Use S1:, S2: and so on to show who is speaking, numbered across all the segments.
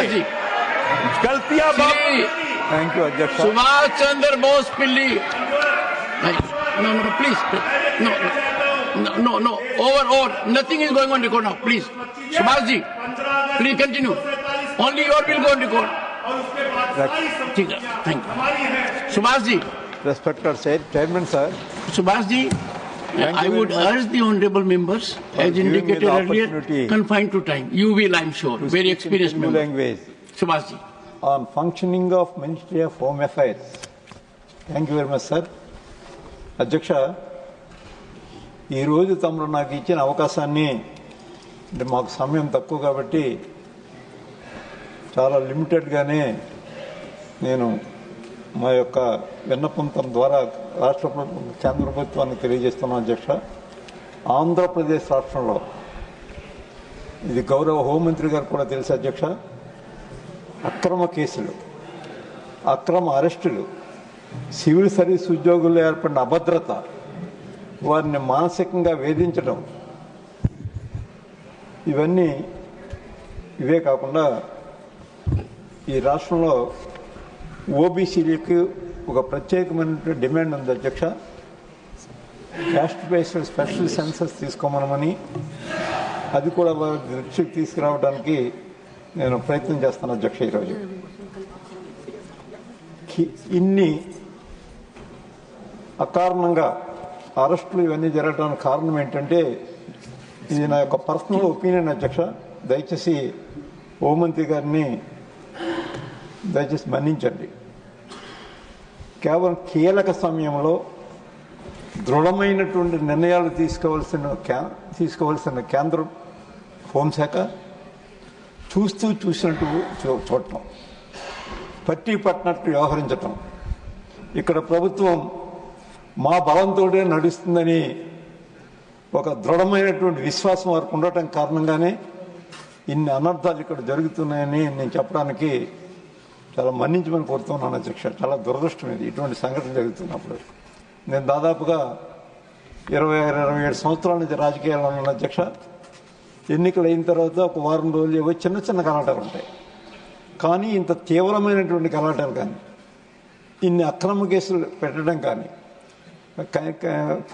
S1: गलतियाँ
S2: गलतियाँ
S3: thank you अध्यक्ष
S2: Subhash Chandra Bose Pilli. No no please no no no over over nothing is going on record now please Subhash ji please continue only your bill go on record ठीक है thank you Subhash ji.
S3: Respected sir chairman sir
S2: Subhash ji I
S3: you
S2: would
S3: very much
S2: urge the honourable members, as
S3: giving me
S2: indicated
S3: the
S2: earlier,
S3: opportunity
S2: confined to time. You will, I'm sure, very experienced member.
S3: Language
S2: Subhash ji.
S3: On functioning of ministry of home affairs thank you very much sir అధ్యక్ష ఈరోజు తమరు నాకు ఇచ్చిన అవకాశాన్ని అంటే మాకు సమయం తక్కువ కాబట్టి చాలా లిమిటెడ్గానే నేను మా యొక్క విన్నపం తన ద్వారా రాష్ట్ర ప్రభుత్వం కేంద్ర ప్రభుత్వానికి తెలియజేస్తున్నాం అధ్యక్ష ఆంధ్రప్రదేశ్ రాష్ట్రంలో ఇది గౌరవ హోంమంత్రి గారు కూడా తెలుసు అధ్యక్ష అక్రమ కేసులు అక్రమ అరెస్టులు సివిల్ సర్వీస్ ఉద్యోగుల్లో ఏర్పడిన అభద్రత వారిని మానసికంగా వేధించడం ఇవన్నీ ఇవే కాకుండా ఈ రాష్ట్రంలో ఓబీసీలకి ఒక ప్రత్యేకమైన డిమాండ్ ఉంది అధ్యక్ష. క్యాస్ట్ బేస్డ్ స్పెషల్ సెన్సస్ తీసుకోమనమని అది కూడా దృష్టికి తీసుకురావడానికి నేను ప్రయత్నం చేస్తాను అధ్యక్ష ఈరోజు. ఇన్ని అకారణంగా అరెస్టులు ఇవన్నీ జరగడానికి కారణం ఏంటంటే ఇది నా యొక్క పర్సనల్ ఒపీనియన్ అధ్యక్ష. దయచేసి హోంమంత్రి గారిని దయచేసి మన్నించండి. కేవలం కీలక సమయంలో దృఢమైనటువంటి నిర్ణయాలు తీసుకోవాల్సిన క్యా- తీసుకోవాల్సిన కేంద్రం హోంశాఖ చూస్తూ చూసినట్టు చూ- చూడటం. పట్టి పట్టినట్టు వ్యవహరించటం. ఇక్కడ ప్రభుత్వం మా బలంతోనే నడుస్తుందని ఒక దృఢమైనటువంటి విశ్వాసం వారికి ఉండటం కారణంగానే ఇన్ని అనర్థాలు ఇక్కడ జరుగుతున్నాయని నేను చెప్పడానికి చాలా మన్నించమని కోరుతున్నాను అధ్యక్ష. చాలా దురదృష్టం ఇది. ఇటువంటి సంఘటన జరుగుతున్నప్పుడు. నేను దాదాపుగా ఇరవై ఆరు ఇరవై ఏడు సంవత్సరాల నుంచి రాజకీయాల్లో ఉన్న అధ్యక్ష. ఎన్నికలు అయిన తర్వాత ఒక వారం రోజులు ఏవో చిన్న చిన్న గలాటాలు ఉంటాయి. కానీ ఇంత తీవ్రమైనటువంటి గలాటాలు కానీ ఇన్ని అక్రమ కేసులు పెట్టడం కానీ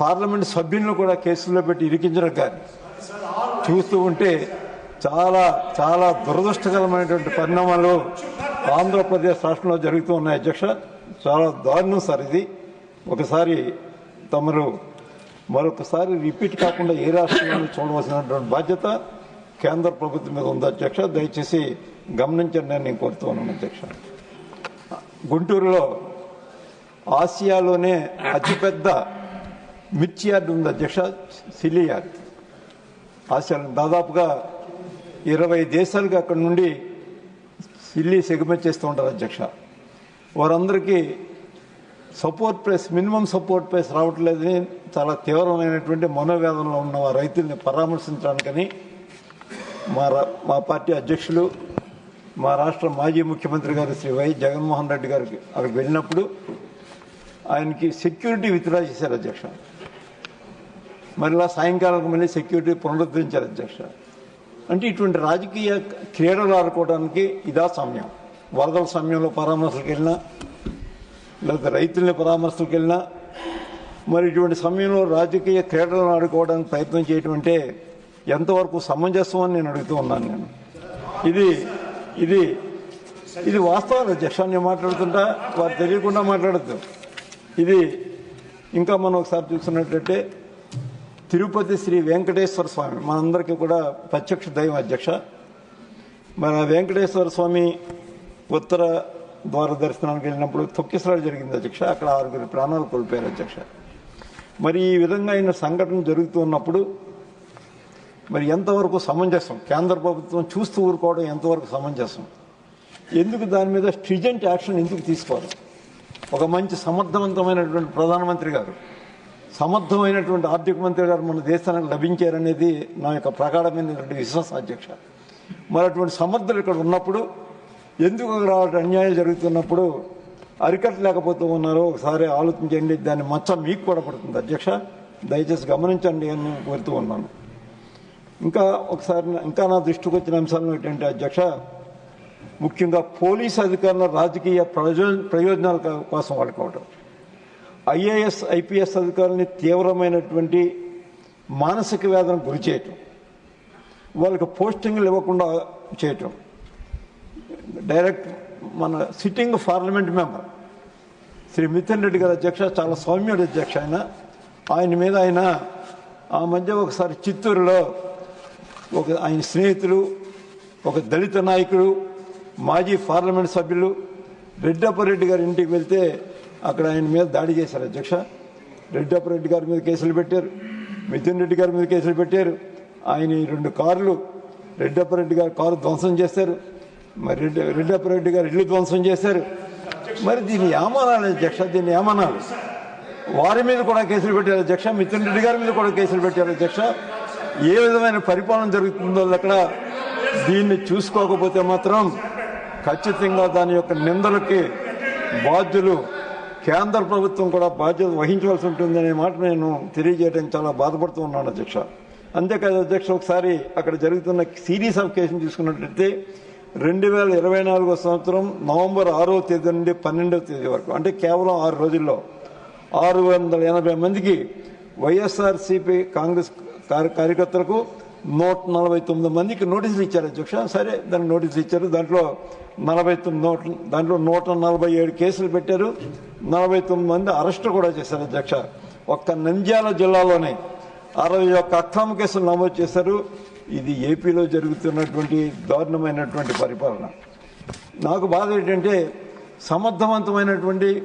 S3: పార్లమెంట్ సభ్యులను కూడా కేసుల్లో పెట్టి ఇరికించడం కానీ చూస్తూ ఉంటే చాలా చాలా దురదృష్టకరమైనటువంటి పరిణామాలు ఆంధ్రప్రదేశ్ రాష్ట్రంలో జరుగుతూ ఉన్నాయి అధ్యక్ష చాలా దారుణం సార్ ఇది. ఒకసారి తమరు మరొకసారి రిపీట్ కాకుండా ఏ రాష్ట్రంలో చూడవలసినటువంటి బాధ్యత కేంద్ర ప్రభుత్వం మీద ఉంది అధ్యక్ష. దయచేసి గమనించండి అని నేను కోరుతూ ఉన్నాను అధ్యక్ష. గుంటూరులో ఆసియాలోనే అతిపెద్ద మిర్చి యార్డ్ ఉంది అధ్యక్ష సిలి యార్డ్. ఆసియాలో దాదాపుగా ఇరవై దేశాలకు అక్కడ నుండి ఇల్లి సెగ్మెంట్ చేస్తూ ఉంటారు అధ్యక్ష. వారందరికీ support price minimum support price రావట్లేదని చాలా తీవ్రమైనటువంటి మనోవేదనలో ఉన్న ఆ రైతుల్ని పరామర్శించడానికని మా రా- మా పార్టీ అధ్యక్షులు మా రాష్ట్ర మాజీ ముఖ్యమంత్రి గారు శ్రీ వై జగన్మోహన్ రెడ్డి గారికి అక్కడికి వెళ్ళినప్పుడు ఆయనకి సెక్యూరిటీ విత్డ్రా చేశారు అధ్యక్ష. మరలా సాయంకాలం మళ్ళీ సెక్యూరిటీ పునరుద్ధరించారు అధ్యక్ష. అంటే ఇటువంటి రాజకీయ క్రీడలు ఆడుకోవడానికి ఇదా సమయం. వరదల సమయంలో పరామర్శలకు వెళ్ళినా లేకపోతే రైతుల్ని పరామర్శలకు వెళ్ళినా మరి ఇటువంటి సమయంలో రాజకీయ క్రీడలను ఆడుకోవడానికి ప్రయత్నం చేయటం అంటే ఎంతవరకు సమంజసం అని నేను అడుగుతూ ఉన్నాను నేను. ఇది ఇది ఇది వాస్తవాలు. అధ్యక్ష నేను మాట్లాడుతుంటా వారు తెలియకుండా మాట్లాడద్దు. ఇది ఇంకా మనం ఒకసారి చూస్తున్నట్లయితే తిరుపతి శ్రీ వెంకటేశ్వర స్వామి మనందరికీ కూడా ప్రత్యక్ష దైవ అధ్యక్ష. మన వెంకటేశ్వర స్వామి ఉత్తర ద్వార దర్శనానికి వెళ్ళినప్పుడు తొక్కిసలాడు జరిగింది అధ్యక్ష. అక్కడ ఆరుగురు ప్రాణాలు కోల్పోయారు అధ్యక్ష. మరి ఈ విధంగా అయిన సంఘటన జరుగుతూ ఉన్నప్పుడు మరి ఎంతవరకు సమంజసం? కేంద్ర ప్రభుత్వం చూస్తూ ఊరుకోవడం ఎంతవరకు సమంజసం? ఎందుకు దాని మీద స్ట్రిజెంట్ యాక్షన్ ఎందుకు తీసుకోవాలి? ఒక మంచి సమర్థవంతమైనటువంటి ప్రధానమంత్రి గారు సమర్థమైనటువంటి ఆర్థిక మంత్రి గారు మన దేశానికి లభించారనేది నా యొక్క ప్రగాఢమైనటువంటి విశ్వాస అధ్యక్ష. మరి అటువంటి సమర్థులు ఇక్కడ ఉన్నప్పుడు ఎందుకు రావాలంటే అన్యాయం జరుగుతున్నప్పుడు అరికట్టలేకపోతూ ఉన్నారో ఒకసారి ఆలోచించండి దాని మచ్చ మీకు కూడా పడుతుంది అధ్యక్ష. దయచేసి గమనించండి అని కోరుతూ ఉన్నాను. ఇంకా ఒకసారి ఇంకా నా దృష్టికి వచ్చిన అంశాలు ఏంటంటే అధ్యక్ష ముఖ్యంగా పోలీస్ అధికారుల రాజకీయ ప్రయోజనాల కోసం వాడుకోవటం. ఐఏఎస్ ఐపీఎస్ అధికారులని తీవ్రమైనటువంటి మానసిక వేదనకు గురి చేయటం వాళ్ళకి పోస్టింగ్లు ఇవ్వకుండా చేయటం. డైరెక్ట్ మన sitting parliament member Shri Mithun Reddy garu అధ్యక్ష చాలా సౌమ్యుడు అధ్యక్ష ఆయన ఆయన మీద ఆయన ఆ మధ్య ఒకసారి చిత్తూరులో ఒక ఆయన స్నేహితులు ఒక దళిత నాయకుడు మాజీ పార్లమెంట్ సభ్యులు రెడ్డప్పరెడ్డి గారి ఇంటికి వెళ్తే అక్కడ ఆయన మీద దాడి చేశారు అధ్యక్ష. రెడ్డప్పరెడ్డి గారి మీద కేసులు పెట్టారు. మిథున్ రెడ్డి గారి మీద కేసులు పెట్టారు. ఆయన ఈ రెండు కార్లు రెడ్డప్పరెడ్డి గారి కారు ధ్వంసం చేశారు. మరి రెడ్డి రెడ్డప్పరెడ్డి గారు ఇల్లు ధ్వంసం చేశారు. మరి దీన్ని ఏమనాలి అధ్యక్ష దీన్ని ఏమనాలి వారి మీద కూడా కేసులు పెట్టారు అధ్యక్ష. మిథున్ రెడ్డి గారి మీద కూడా కేసులు పెట్టారు అధ్యక్ష. ఏ విధమైన పరిపాలన జరుగుతుందో అక్కడ దీన్ని చూసుకోకపోతే మాత్రం ఖచ్చితంగా దాని యొక్క నిందలకి బాధ్యులు కేంద్ర ప్రభుత్వం కూడా బాధ్యత వహించవలసి ఉంటుందనే మాట నేను తెలియజేయడానికి చాలా బాధపడుతూ ఉన్నాను అధ్యక్ష. అంతేకాదు అధ్యక్ష ఒకసారి అక్కడ జరుగుతున్న సిరీస్ ఆఫ్ కేసులు తీసుకున్నట్లయితే రెండు వేల ఇరవై నాలుగో సంవత్సరం నవంబర్ ఆరో తేదీ నుండి పన్నెండవ తేదీ వరకు అంటే కేవలం ఆరు రోజుల్లో ఆరు వందల ఎనభై మందికి వైఎస్ఆర్సీపీ కాంగ్రెస్ కార్య- కార్యకర్తలకు నూట నలభై తొమ్మిది మందికి నోటీసులు ఇచ్చారు అధ్యక్ష. సరే దానికి నోటీసులు ఇచ్చారు. దాంట్లో నలభై తొమ్మిది నోట్ దాంట్లో నూట నలభై ఏడు కేసులు పెట్టారు. నలభై తొమ్మిది మంది అరెస్టు కూడా చేశారు అధ్యక్ష. ఒక్క నంద్యాల జిల్లాలోనే అరవై ఒక్క అక్రమ కేసులు నమోదు చేశారు. ఇది ఏపీలో జరుగుతున్నటువంటి దారుణమైనటువంటి పరిపాలన. నాకు బాధ ఏంటంటే సమర్థవంతమైనటువంటి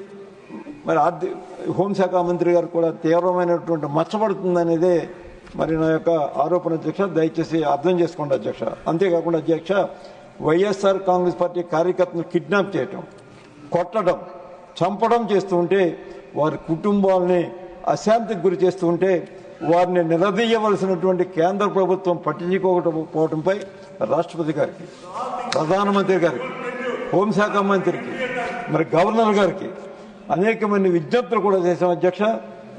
S3: మరి ఆర్థిక హోంశాఖ మంత్రి గారు కూడా తీవ్రమైనటువంటి మచ్చబడుతుందనేదే మరి నా యొక్క ఆరోపణ అధ్యక్ష. దయచేసి అర్థం చేసుకోండి అధ్యక్ష. అంతేకాకుండా అధ్యక్ష వైఎస్ఆర్ కాంగ్రెస్ పార్టీ కార్యకర్తను కిడ్నాప్ చేయటం కొట్టడం చంపడం చేస్తూ ఉంటే వారి కుటుంబాలని అశాంతికి గురి చేస్తూ ఉంటే వారిని నిలదీయవలసినటువంటి కేంద్ర ప్రభుత్వం పట్టించుకోకపోవడంపై రాష్ట్రపతి గారికి ప్రధానమంత్రి గారికి హోంశాఖ మంత్రికి మరి గవర్నర్ గారికి అనేకమంది విజ్ఞప్తులు కూడా చేశాం అధ్యక్ష.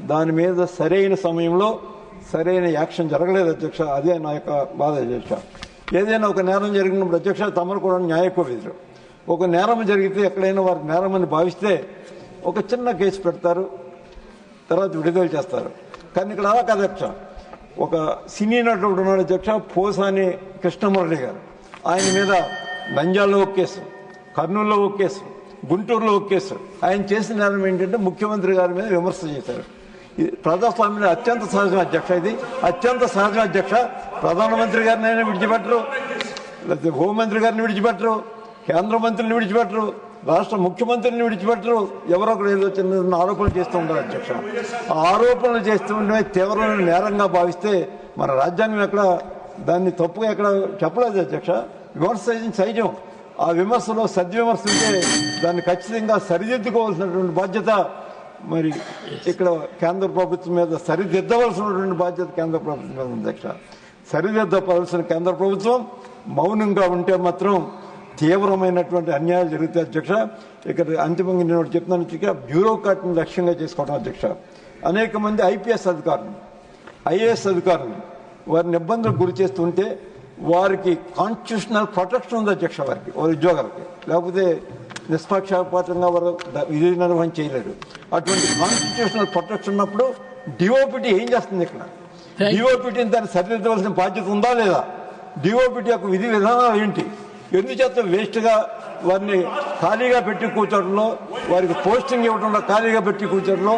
S3: దాని మీద సరైన సమయంలో సరైన యాక్షన్ జరగలేదు అధ్యక్ష. అదే నా యొక్క బాధ అధ్యక్ష. ఏదైనా ఒక నేరం జరిగినప్పుడు అధ్యక్ష తమరు కూడా న్యాయకోవిదులు ఒక నేరం జరిగితే ఎక్కడైనా వారికి నేరం అని భావిస్తే ఒక చిన్న కేసు పెడతారు తర్వాత విడుదల చేస్తారు. కానీ ఇక్కడ అలా కాదు అధ్యక్ష. ఒక సినీ నటుడు ఉన్నాడు అధ్యక్ష పోసాని కృష్ణమురళి గారు. ఆయన మీద నంజాల్లో ఒక కేసు కర్నూలులో ఒక కేసు గుంటూరులో ఒక కేసు. ఆయన చేసిన నేరం ఏంటంటే ముఖ్యమంత్రి గారి మీద విమర్శ చేశారు. ప్రజాస్వామ్యంలో అత్యంత సహజం అధ్యక్ష ఇది. అత్యంత సహజం అధ్యక్ష ప్రధానమంత్రి గారిని అయినా విడిచిపెట్టరు లేకపోతే హోంమంత్రి గారిని విడిచిపెట్టరు. కేంద్ర మంత్రిని విడిచిపెట్టరు రాష్ట్ర ముఖ్యమంత్రిని విడిచిపెట్టరు. ఎవరో ఒకరు ఏదో చిన్న ఆరోపణలు చేస్తూ ఉంటారు అధ్యక్ష. ఆ ఆరోపణలు చేస్తూ ఉంటే తీవ్రమైన నేరంగా భావిస్తే మన రాజ్యాంగం ఎక్కడ దాన్ని తప్పుగా ఎక్కడ చెప్పలేదు అధ్యక్ష. విమర్శ సైజం. ఆ విమర్శలో సద్విమర్శ ఉంటే దాన్ని ఖచ్చితంగా సరిదిద్దుకోవాల్సినటువంటి బాధ్యత మరి ఇక్కడ కేంద్ర ప్రభుత్వం మీద సరిదిద్దవలసినటువంటి బాధ్యత కేంద్ర ప్రభుత్వం మీద ఉంది అధ్యక్ష. సరిదిద్దవలసిన కేంద్ర ప్రభుత్వం మౌనంగా ఉంటే మాత్రం తీవ్రమైనటువంటి అన్యాయాలు జరుగుతాయి అధ్యక్ష ఇక్కడ అంతిమంగా నేను ఒకటి చెప్తున్నాను అధ్యక్ష బ్యూరోక్రాట్ని లక్ష్యంగా చేసుకోవడం అధ్యక్ష. అనేక మంది ఐపీఎస్ అధికారులు ఐఏఎస్ అధికారులు వారిని ఇబ్బందులకు గురి చేస్తుంటే వారికి కాన్స్టిట్యూషనల్ ప్రొటెక్షన్ ఉంది అధ్యక్ష వారికి వారి ఉద్యోగాలకి. లేకపోతే నిష్పక్షపాతంగా వారు విధి నిర్వహణ చేయలేరు. అటువంటి కాన్స్టిట్యూషనల్ ప్రొటెక్షన్ ఉన్నప్పుడు డిఓపిటీ ఏం చేస్తుంది ఇక్కడ? డిఓపిటీని దాన్ని సరిదిద్దవలసిన బాధ్యత ఉందా లేదా? డిఓపిటీ యొక్క విధి విధానాలు ఏంటి? ఎందుచేత వేస్ట్గా వారిని ఖాళీగా పెట్టి కూర్చోవడంలో వారికి పోస్టింగ్ ఇవ్వడంలో ఖాళీగా పెట్టి కూర్చోవడంలో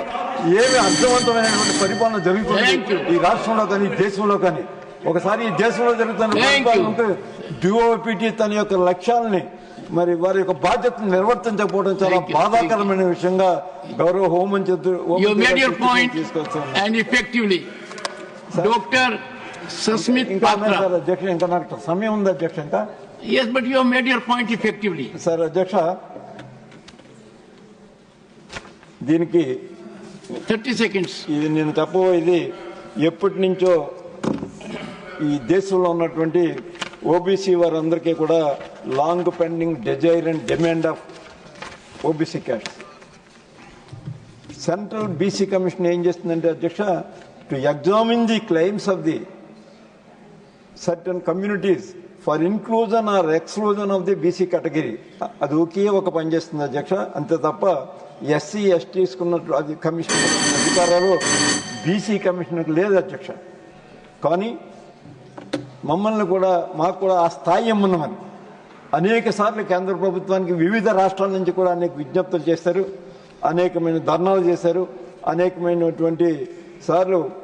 S3: ఏమి అర్థవంతమైనటువంటి పరిపాలన జరుగుతుంది. ఈ రాష్ట్రంలో కానీ దేశంలో కానీ ఒకసారి ఈ దేశంలో జరుగుతున్న డిఓపిటి తన యొక్క లక్ష్యాలని మరి వారి యొక్క బాధ్యతను నిర్వర్తించకపోవడం చాలా. బాధాకరమైన విషయంగా గౌరవ హోంమంత్రి.
S2: Dr. Sasmit
S3: ఇంకా నాకు సమయం ఉంది అధ్యక్ష ఇంకా
S2: Yes, but you have made your point effectively.
S3: Sir అధ్యక్ష దీనికి
S2: 30 seconds.
S3: ఇది నేను చెప్పబోయేది ఎప్పటి నుంచో ఈ దేశంలో ఉన్నటువంటి ఓబీసీ వారందరికీ కూడా long pending desire and demand of OBC caste central BC commission ఏం చేస్తుందంటే అధ్యక్ష to examine the claims of the certain communities for inclusion or exclusion of the BC category. అది ఒకే ఒక పని చేస్తుంది అధ్యక్ష. అంతే తప్ప ఎస్సీ ఎస్టీస్కున్నట్లు అది కమిషన్ అధికారాలు బీసీ కమిషనర్ లేదు అధ్యక్ష. కానీ మమ్మల్ని కూడా మాకు కూడా ఆ స్థాయి ఇమ్మన్నామని అనేక సార్లు కేంద్ర ప్రభుత్వానికి వివిధ రాష్ట్రాల నుంచి కూడా అనేక విజ్ఞప్తులు చేశారు. అనేకమైన ధర్నాలు చేశారు. అనేకమైనటువంటి సార్లు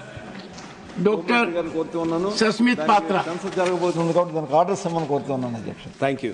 S2: Dr.
S3: కోరుతూ ఉన్నాను
S2: Sasmit Patra.
S3: సెన్సస్ జరగబోతుంది కాబట్టి దానికి ఆర్డర్స్ ఇమ్మని కోరుతూ ఉన్నాను అధ్యక్ష
S1: Thank you.